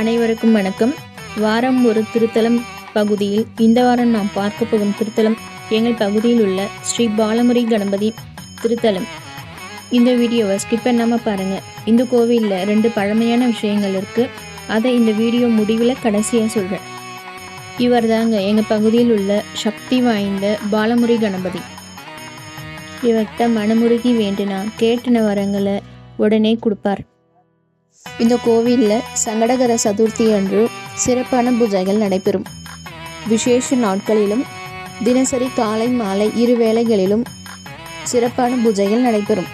அனைவருக்கும் வணக்கம். வாரம் ஒரு திருத்தலம் பகுதியில் இந்த வாரம் நாம் பார்க்க போகும் திருத்தலம் எங்கள் பகுதியில் உள்ள ஸ்ரீ பாலமுரி கணபதி திருத்தலம். இந்த வீடியோவை ஸ்கிப் பண்ணாமல் பாருங்கள் இந்த கோவிலில் ரெண்டு பழமையான விஷயங்கள் இருக்குது அதை இந்த வீடியோ முடிவில் கடைசியாக சொல்கிறேன் இவர் தாங்க எங்கள் பகுதியில் உள்ள சக்தி வாய்ந்த பாலமுரி கணபதி. இவர்கிட்ட மனமுருகி வேண்டுனா கேட்டின வரங்களை உடனே கொடுப்பார். இந்த கோவிலில் சங்கடகர சதுர்த்தி அன்று சிறப்பான பூஜைகள் நடைபெறும். விசேஷ நாட்களிலும் தினசரி காலை மாலை இரு வேளைகளிலும் சிறப்பான பூஜைகள் நடைபெறும்.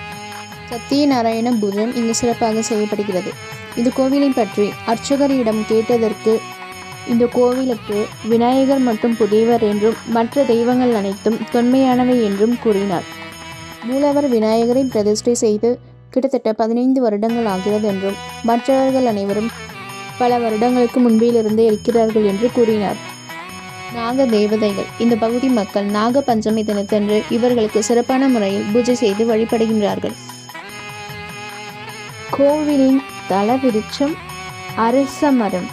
சத்தியநாராயண பூஜை இங்கு சிறப்பாக செய்யப்படுகிறது. இந்த கோவிலை பற்றி அர்ச்சகரிடம் கேட்டதற்கு இந்த கோவிலுக்கு விநாயகர் மற்றும் புதியவர் என்றும் மற்ற தெய்வங்கள் அனைத்தும் தொன்மையானவை என்றும் கூறினார். மூலவர் விநாயகரை பிரதிஷ்டை செய்து கிட்டத்தட்ட பதினைந்து வருடங்கள் ஆகிறது என்றும் மற்றவர்கள் அனைவரும் பல வருடங்களுக்கு முன்பிலிருந்தே இருக்கிறார்கள் என்று கூறினார். நாக தேவதைகள் இந்த பகுதி மக்கள் நாக பஞ்சமி தினத்தன்று இவர்களுக்கு சிறப்பான முறையில் பூஜை செய்து வழிபடுகின்றார்கள். கோவிலின் தலவிருட்சம் அரச மரம்.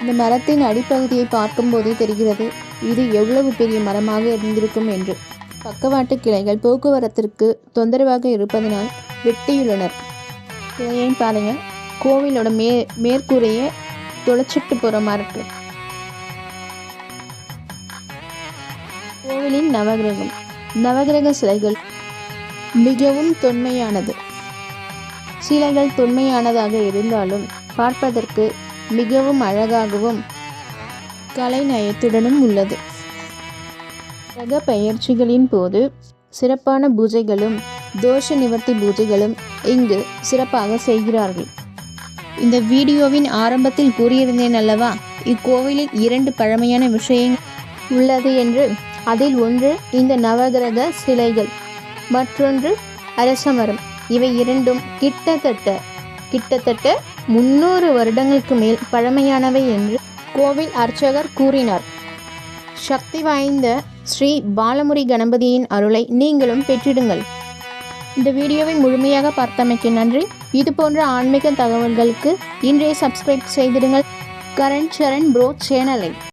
இந்த மரத்தின் அடிப்பகுதியை பார்க்கும்போதே தெரிகிறது இது எவ்வளவு பெரிய மரமாக இருந்திருக்கும் என்று. பக்கவாட்டு கிளைகள் போக்குவரத்திற்கு தொந்தரவாக இருப்பதனால் வெட்டியுள்ளனர். கிளையையும் பாருங்கள் கோவிலோட மே மேற்கூரையை தொலைச்சிட்டு போகிற மாதிரி இருக்கு. கோவிலின் நவகிரகம். நவகிரக சிலைகள். மிகவும் தொன்மையானது. சிலைகள் தொன்மையானதாக இருந்தாலும் பார்ப்பதற்கு மிகவும் அழகாகவும் கலைநயத்துடனும் உள்ளது. கிரக பெயர்ச்சிகளின் போது சிறப்பான பூஜைகளும் தோஷ நிவர்த்தி பூஜைகளும் இங்கு சிறப்பாக செய்கிறார்கள். இந்த வீடியோவின் ஆரம்பத்தில் கூறியிருந்தேன் அல்லவா இக்கோவிலில் இரண்டு பழமையான விஷயம் உள்ளது என்று. அதில் ஒன்று இந்த நவகிரக சிலைகள். மற்றொன்று அரசமரம். இவை இரண்டும் கிட்டத்தட்ட கிட்டத்தட்ட முன்னூறு வருடங்களுக்கு மேல் பழமையானவை என்று கோவில் அர்ச்சகர் கூறினார். சக்தி வாய்ந்த ஸ்ரீ பாலமுரி கணபதியின் அருளை நீங்களும் பெற்றிடுங்கள். இந்த வீடியோவை முழுமையாக பார்த்தமைக்கு நன்றி. இது போன்ற ஆன்மீக தகவல்களுக்கு இன்றைய சப்ஸ்கிரைப் செய்திடுங்கள். கரண் சரண் ப்ரோ சேனலை.